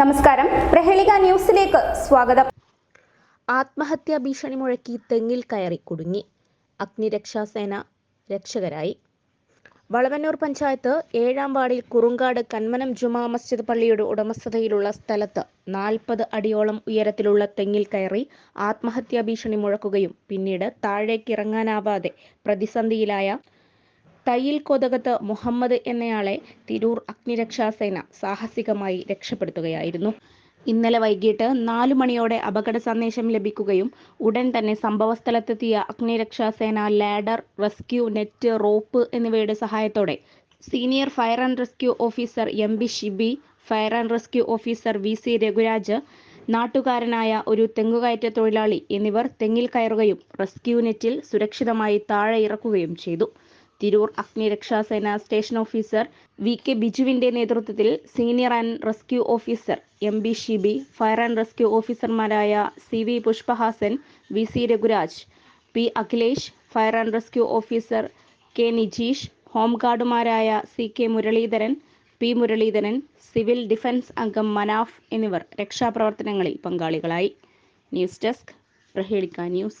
നമസ്കാരം. പ്രഹേളിക ന്യൂസിലേക്ക് സ്വാഗതം. ആത്മഹത്യാ ഭീഷണി മുഴക്കി തെങ്ങിൽ കയറി കുടുങ്ങി. അഗ്നിരക്ഷാസേന രക്ഷകരായി. വളവന്നൂർ പഞ്ചായത്ത് ഏഴാം വാർഡിൽ കുറുങ്കാട് കന്മനം ജുമാ മസ്ജിദ് പള്ളിയുടെ ഉടമസ്ഥതയിലുള്ള സ്ഥലത്ത് നാൽപ്പത് അടിയോളം ഉയരത്തിലുള്ള തെങ്ങിൽ കയറി ആത്മഹത്യാ ഭീഷണി മുഴക്കുകയും പിന്നീട് താഴേക്കിറങ്ങാനാവാതെ പ്രതിസന്ധിയിലായ തയ്യിൽ കൊതകത്ത് മുഹമ്മദ് എന്നയാളെ തിരൂർ അഗ്നിരക്ഷാസേന സാഹസികമായി രക്ഷപ്പെടുത്തുകയായിരുന്നു. ഇന്നലെ വൈകിട്ട് നാലു മണിയോടെ അപകട സന്ദേശം ലഭിക്കുകയും ഉടൻ തന്നെ സംഭവസ്ഥലത്തെത്തിയ അഗ്നിരക്ഷാസേന ലാഡർ റെസ്ക്യൂ നെറ്റ് റോപ്പ് എന്നിവയുടെ സഹായത്തോടെ senior fire and rescue officer M B Shibi fire and rescue officer V C Raghuraj നാട്ടുകാരനായ ഒരു തെങ്ങുകയറ്റ തൊഴിലാളി എന്നിവർ തെങ്ങിൽ കയറുകയും റെസ്ക്യൂ നെറ്റിൽ സുരക്ഷിതമായി താഴെ ഇറക്കുകയും ചെയ്തു. തിരൂർ അഗ്നിരക്ഷാസേന സ്റ്റേഷൻ ഓഫീസർ വി കെ ബിജുവിന്റെ നേതൃത്വത്തിൽ senior and rescue officer M B Shibi fire and rescue ഓഫീസർമാരായ C V Pushpahasan V C Raghuraj P Akhilesh fire and rescue officer K Nijeesh ഹോംഗാർഡുമാരായ C K Muraleedharan P Muraleedharan civil defence അംഗം മനാഫ് എന്നിവർ രക്ഷാപ്രവർത്തനങ്ങളിൽ പങ്കാളികളായി. News desk Prahelika news.